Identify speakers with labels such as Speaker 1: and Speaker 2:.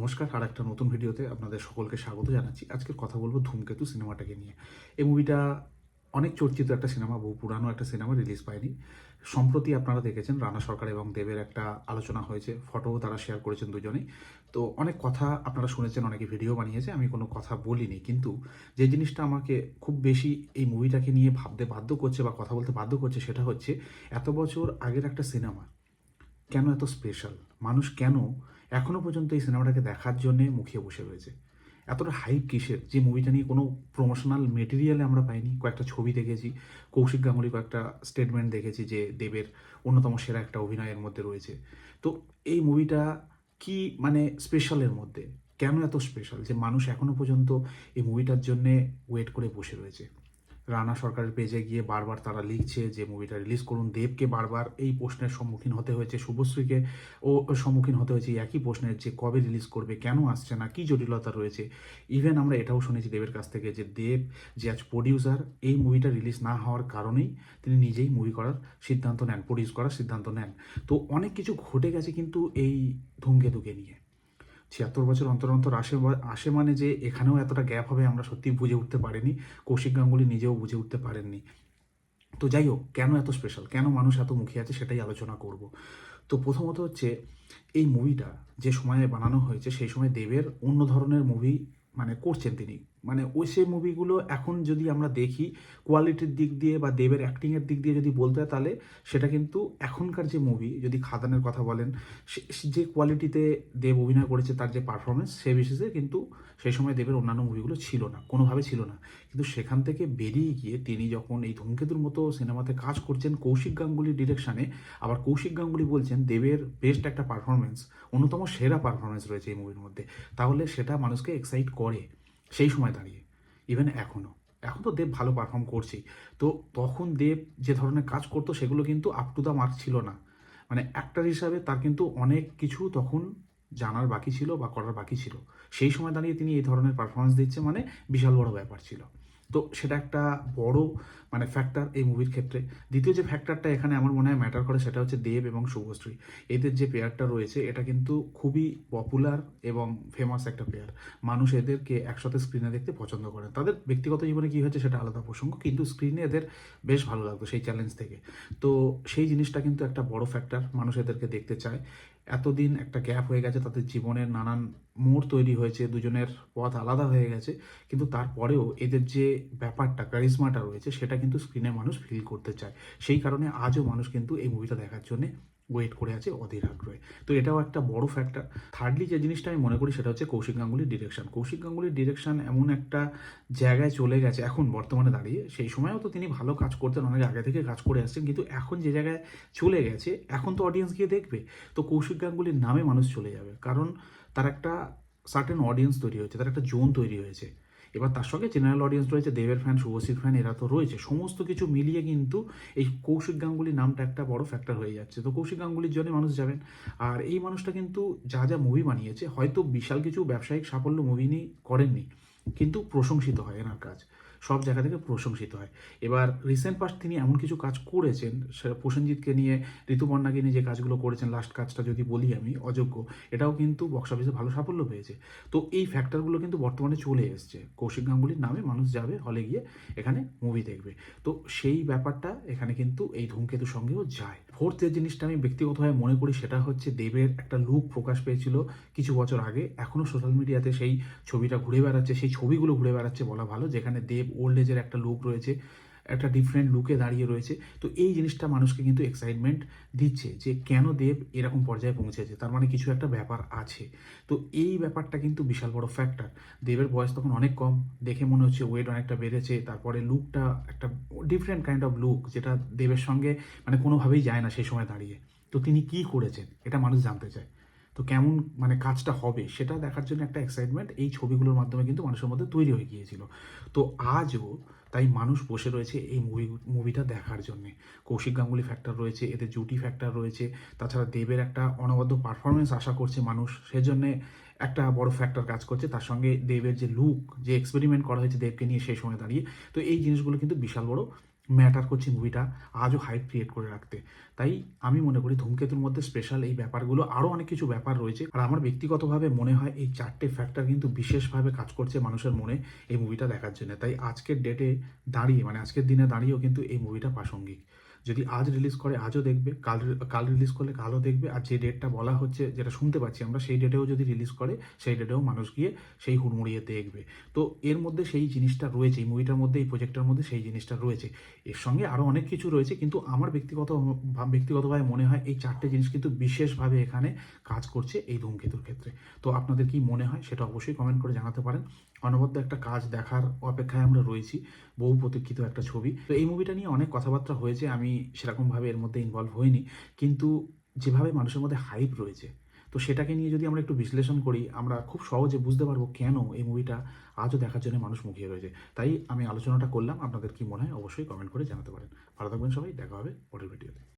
Speaker 1: নমস্কার, আর একটা নতুন ভিডিওতে আপনাদের সকলকে স্বাগত জানাচ্ছি। আজকের কথা বলব ধূমকেতু সিনেমাটাকে নিয়ে। এই মুভিটা অনেক চর্চিত একটা সিনেমা, বহু পুরানো একটা সিনেমা রিলিজ পায়নি। সম্প্রতি আপনারা দেখেছেন, রানা সরকার এবং দেবের একটা আলোচনা হয়েছে ফটোও তারা শেয়ার করেছেন দুজনেই। তো অনেক কথা আপনারা শুনেছেন, অনেকে ভিডিও বানিয়েছে, আমি কোনো কথা বলিনি। কিন্তু যে জিনিসটা আমাকে খুব বেশি এই মুভিটাকে নিয়ে ভাবতে বাধ্য করছে বা কথা বলতে বাধ্য করছে, সেটা হচ্ছে, এত বছর আগের একটা সিনেমা, কেন এত স্পেশাল মানুষ কেন এখনও পর্যন্ত এই সিনেমাটাকে দেখার জন্যে মুখিয়ে বসে রয়েছে। এতটা হাইপ কিসের? যে মুভিটা নিয়ে কোনো প্রমোশনাল মেটেরিয়ালে আমরা পাইনি। কয়েকটা ছবি দেখেছি। কৌশিক গাঙ্গুলি কয়েকটা স্টেটমেন্ট দেখেছি যে দেবের অন্যতম সেরা একটা অভিনয়ের মধ্যে রয়েছে। তো এই মুভিটা কি মানে স্পেশালের মধ্যে? কেন এত স্পেশাল যে মানুষ এখনও পর্যন্ত এই মুভিটার জন্যে ওয়েট করে বসে রয়েছে। রানা সরকারের পেজে গিয়ে বারবার তারা লিখছে যে মুভিটা রিলিজ করুন। দেবকে বারবার এই প্রশ্নের সম্মুখীন হতে হয়েছে, শুভশ্রীকে ও সম্মুখীন হতে হয়েছে একই প্রশ্নের যে কবে রিলিজ করবে, কেন আসছে না, কী জটিলতা রয়েছে। ইভেন আমরা এটাও শুনেছি দেবের কাছ থেকে যে দেব যে আজ প্রডিউসার এই মুভিটা রিলিজ না হওয়ার কারণেই তিনি নিজেই মুভি করার সিদ্ধান্ত নেন প্রডিউস করার সিদ্ধান্ত নেন। তো অনেক কিছু ঘটে গেছে কিন্তু এই ধূমকেতুকে নিয়ে। ছিয়াত্তর বছর অন্তর অন্তর আসে আসে মানে যে এখানেও এতটা গ্যাপ হবে আমরা সত্যি বুঝে উঠতে পারিনি। কৌশিক গাঙ্গুলি নিজেও বুঝে উঠতে পারেননি। তো যাই হোক, কেন এত স্পেশাল কেন মানুষ এত মুখিয়ে আছে সেটাই আলোচনা করব। তো প্রথমত হচ্ছে, এই মুভিটা যে সময়ে বানানো হয়েছে, সেই সময় দেবের অন্য ধরনের মুভি মানে করছেন তিনি। মানে ওই সেই মুভিগুলো এখন যদি আমরা দেখি কোয়ালিটির দিক দিয়ে বা দেবের অ্যাক্টিংয়ের দিক দিয়ে যদি বলতে হয় তাহলে সেটা কিন্তু এখনকার যে মুভি যদি খাদানের কথা বলেন যে কোয়ালিটিতে দেব অভিনয় করেছে তার যে পারফরমেন্স সে বিশেষে কিন্তু সেই সময় দেবের অন্যান্য মুভিগুলো ছিল না, কোনোভাবে ছিল না। কিন্তু সেখান থেকে বেরিয়ে গিয়ে তিনি যখন এই ধূমকেতুর মতো সিনেমাতে কাজ করছেন কৌশিক গাঙ্গুলির ডিরেকশানে আবার কৌশিক গাঙ্গুলি বলছেন দেবের বেস্ট একটা পারফরমেন্স অন্যতম সেরা পারফরমেন্স রয়েছে এই মুভির মধ্যে। তাহলে সেটা মানুষকে এক্সাইট করে। সেই সময় দাঁড়িয়ে ইভেন এখনও এখন তো দেব ভালো পারফর্ম করছেই তো তখন দেব যে ধরনের কাজ করতো সেগুলো কিন্তু আপ টু দ্য মার্ক ছিল না। মানে অ্যাক্টার হিসাবে তার কিন্তু অনেক কিছু তখন জানার বাকি ছিল বা করার বাকি ছিল। সেই সময় দাঁড়িয়ে তিনি এই ধরনের পারফরমেন্স দিচ্ছে মানে বিশাল বড় ব্যাপার ছিল। তো সেটা একটা বড় মানে ফ্যাক্টর এই মুভির ক্ষেত্রে। দ্বিতীয় যে ফ্যাক্টরটা এখানে আমার মনে হয় ম্যাটার করে সেটা হচ্ছে দেব এবং শুভশ্রী। এদের যে পেয়ারটা রয়েছে, এটা কিন্তু খুবই পপুলার এবং ফেমাস একটা পেয়ার মানুষ এদেরকে একসাথে স্ক্রিনে দেখতে পছন্দ করে। তাদের ব্যক্তিগত জীবনে কী হয়েছে সেটা আলাদা প্রসঙ্গ, কিন্তু স্ক্রিনে এদের বেশ ভালো লাগতো সেই চ্যালেঞ্জ থেকে। তো সেই জিনিসটা কিন্তু একটা বড় ফ্যাক্টর মানুষ এদেরকে দেখতে চায়। এতদিন একটা গ্যাপ হয়ে গেছে তাদের জীবনের নানান মোড় তৈরি হয়েছে, দুজনের পথ আলাদা হয়ে গেছে। কিন্তু তারপরেও এদের যে ব্যাপারটা কারিজমাটা রয়েছে, সেটা কিন্তু স্ক্রিনে মানুষ ফিল করতে চায়। সেই কারণে আজও মানুষ কিন্তু এই মুভিটা দেখার জন্য ওয়েট করে আছে অধীর আগ্রহে। তো এটাও একটা বড় ফ্যাক্টর থার্ডলি যে জিনিসটা আমি মনে করি, সেটা হচ্ছে কৌশিক গাঙ্গুলির ডিরেকশন কৌশিক গাঙ্গুলির ডিরেকশন এমন একটা জায়গায় চলে গেছে, এখন বর্তমানে দাঁড়িয়ে। সেই সময়ও তো তিনি ভালো কাজ করতেন, অনেক আগে থেকে কাজ করে আসছেন, কিন্তু এখন যে জায়গায় চলে গেছে, এখন তো অডিয়েন্স গিয়ে দেখবে। তো কৌশিক গাঙ্গুলির নামে মানুষ চলে যাবে, কারণ তার একটা সার্টেন অডিয়েন্স তৈরি হয়েছে, তার একটা জোন তৈরি হয়েছে। এবার তার সঙ্গে জেনারেল অডিয়েন্স রয়েছে, দেবের ফ্যান শুভশ্রীর ফ্যান এরা তো রয়েছে। সমস্ত কিছু মিলিয়ে কিন্তু এই কৌশিক গাঙ্গুলির নামটা একটা বড় ফ্যাক্টর হয়ে যাচ্ছে। তো কৌশিক গাঙ্গুলির জন্য মানুষ যাবেন। আর এই মানুষটা কিন্তু যা যা মুভি বানিয়েছে, হয়তো বিশাল কিছু ব্যবসায়িক সাফল্য মুভি নিয়ে করেননি, কিন্তু প্রশংসিত হয় এনার কাজ। সব জায়গা থেকে প্রশংসিত হয়। এবার রিসেন্ট পাস্ট তিনি এমন কিছু কাজ করেছেন প্রসেনজিৎকে নিয়ে, ঋতুপর্ণাকে নিয়ে যে কাজগুলো করেছেন লাস্ট কাজটা যদি বলি আমি, অযোগ্য, এটাও কিন্তু বক্স অফিসে ভালো সাফল্য পেয়েছে। তো এই ফ্যাক্টরগুলো কিন্তু বর্তমানে চলে এসছে। কৌশিক গাঙ্গুলির নামে মানুষ যাবে হলে গিয়ে, এখানে মুভি দেখবে। তো সেই ব্যাপারটা এখানে কিন্তু এই ধূমকেতুর সঙ্গেও যায়। ফোর্থ যে জিনিসটা আমি ব্যক্তিগতভাবে মনে করি, সেটা হচ্ছে দেবের একটা লুক প্রকাশ পেয়েছিল কিছু বছর আগে। এখনও সোশ্যাল মিডিয়াতে সেই ছবিটা ঘুরে বেড়াচ্ছে, সেই ছবিগুলো ঘুরে বেড়াচ্ছে বলা ভালো, যেখানে দেব ওল্ড এজের একটা লুক রয়েছে, একটা ডিফারেন্ট লুকে দাঁড়িয়ে রয়েছে। তো এই জিনিসটা মানুষকে কিন্তু এক্সাইটমেন্ট দিচ্ছে যে কেন দেব এরকম পর্যায়ে পৌঁছেছে, তার মানে কিছু একটা ব্যাপার আছে। তো এই ব্যাপারটা কিন্তু বিশাল বড় ফ্যাক্টর দেবের বয়স তখন অনেক কম, দেখে মনে হচ্ছে ওয়েট অনেকটা বেড়েছে, তারপরে লুকটা একটা ডিফারেন্ট কাইন্ড অফ লুক যেটা দেবের সঙ্গে মানে কোনোভাবেই যায় না সেই সময় দাঁড়িয়ে। তো তিনি কি করেছেন, এটা মানুষ জানতে চায়। তো কেমন মানে কাজটা হবে সেটা দেখার জন্য একটা এক্সাইটমেন্ট এই ছবিগুলোর মাধ্যমে কিন্তু মানুষের মধ্যে তৈরি হয়ে গিয়েছিল। তো আজও তাই মানুষ বসে রয়েছে এই মুভি মুভিটা দেখার জন্যে। কৌশিক গাঙ্গুলি ফ্যাক্টর রয়েছে, এদের জুটি ফ্যাক্টর রয়েছে, তাছাড়া দেবের একটা অনবদ্য পারফরমেন্স আশা করছে মানুষ। সেজন্যে একটা বড় ফ্যাক্টর কাজ করছে। তার সঙ্গে দেবের যে লুক যে এক্সপেরিমেন্ট করা হয়েছে দেবকে নিয়ে সেই সময় দাঁড়িয়ে। তো এই জিনিসগুলো কিন্তু বিশাল বড় ম্যাটার করছে মুভিটা আজও হাইপ ক্রিয়েট করে রাখতে। তাই আমি মনে করি ধূমকেতুর মধ্যে স্পেশাল এই ব্যাপারগুলো, আরও অনেক কিছু ব্যাপার রয়েছে। আর আমার ব্যক্তিগতভাবে মনে হয় এই চারটে ফ্যাক্টর কিন্তু বিশেষভাবে কাজ করছে মানুষের মনে এই মুভিটা দেখার জন্য। তাই আজকের ডেটে দাঁড়িয়ে মানে আজকের দিনে দাঁড়িয়েও কিন্তু এই মুভিটা প্রাসঙ্গিক। যদি আজ রিলিজ করে, আজও দেখবে। কাল কাল রিলিজ করলে কালও দেখবে। আর যে ডেটটা বলা হচ্ছে, যেটা শুনতে পাচ্ছি আমরা, সেই ডেটেও যদি রিলিজ করে, সেই ডেটেও মানুষ গিয়ে সেই হুড়মুড়িয়ে দেখবে। তো এর মধ্যে সেই জিনিসটা রয়েছে, এই মুভিটার মধ্যে, এই প্রজেক্টের মধ্যে সেই জিনিসটা রয়েছে। এর সঙ্গে আরও অনেক কিছু রয়েছে, কিন্তু আমার ব্যক্তিগত ব্যক্তিগতভাবে মনে হয় এই চারটে জিনিস কিন্তু বিশেষভাবে এখানে কাজ করছে এই ধূমকেতুর ক্ষেত্রে। তো আপনাদের কি মনে হয়, সেটা অবশ্যই কমেন্ট করে জানাতে পারেন। অনবদ্য একটা কাজ দেখার অপেক্ষায় আমরা রয়েছি, বহু প্রতীক্ষিত একটা ছবি। তো এই মুভিটা নিয়ে অনেক কথাবার্তা হয়েছে, আমি সেরকমভাবে এর মধ্যে ইনভলভ হইনি, কিন্তু যেভাবে মানুষের মধ্যে হাইপ রয়েছে, তো সেটাকে নিয়ে যদি আমরা একটু বিশ্লেষণ করি, আমরা খুব সহজে বুঝতে পারব কেন এই মুভিটা আজও দেখার জন্য মানুষ মুখিয়ে রয়েছে। তাই আমি আলোচনাটা করলাম, আপনাদের কি মনে হয় অবশ্যই কমেন্ট করে জানাতে পারেন। ভালো থাকবেন সবাই, দেখা হবে পরের ভিডিওতে